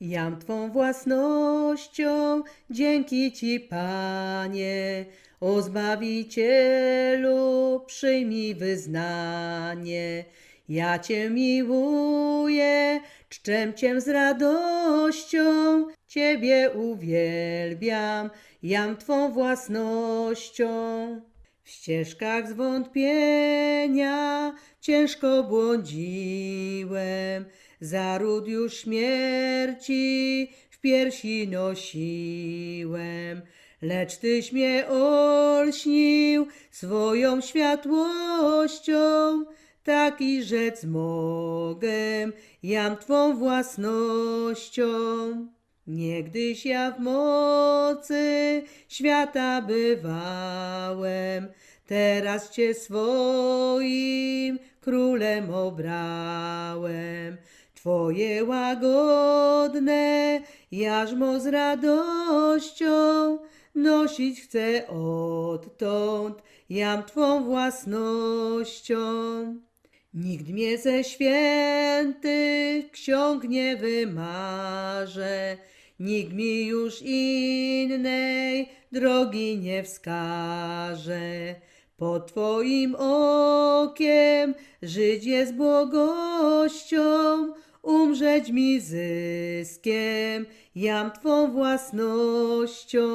Jam Twą własnością, dzięki Ci, Panie, o Zbawicielu, przyjmij wyznanie. Ja Cię miłuję, czczę Cię z radością, Ciebie uwielbiam, jam Twą własnością. W ścieżkach zwątpienia ciężko błądziłem, zaród już śmierci w piersi nosiłem. Lecz Tyś mnie olśnił swoją światłością, taki rzec mogę, jam Twą własnością. Niegdyś ja w mocy świata bywałem, teraz Cię swoim królem obrałem. Twoje łagodne jarzmo z radością nosić chcę odtąd, jam Twą własnością. Nikt mnie ze świętych ksiąg nie wymarze, nikt mi już innej drogi nie wskaże. Pod Twoim okiem żyć jest błogością, umrzeć mi zyskiem, jam Twą własnością.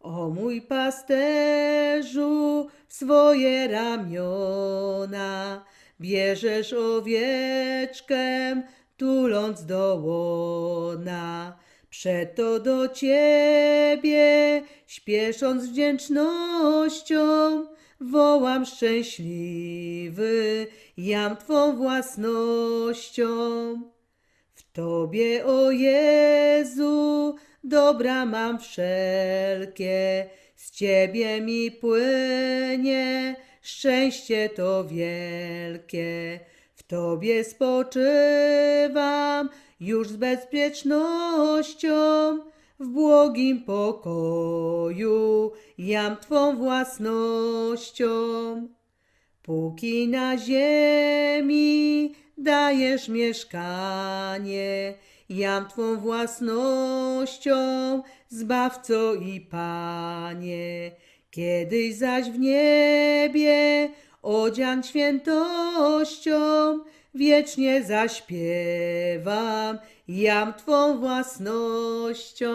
O mój pasterzu, w swoje ramiona bierzesz owieczkę, tuląc do łona. Przeto do Ciebie, śpiesząc wdzięcznością, wołam szczęśliwy, jam Twą własnością. W Tobie, o Jezu, dobra mam wszelkie, z Ciebie mi płynie, szczęście to wielkie. W Tobie spoczywam już z bezpiecznością, w błogim pokoju, jam Twą własnością. Póki na ziemi dajesz mieszkanie, jam Twą własnością, Zbawco i Panie. Kiedyś zaś w niebie odzian świętością, wiecznie zaśpiewam, jam Twą własnością.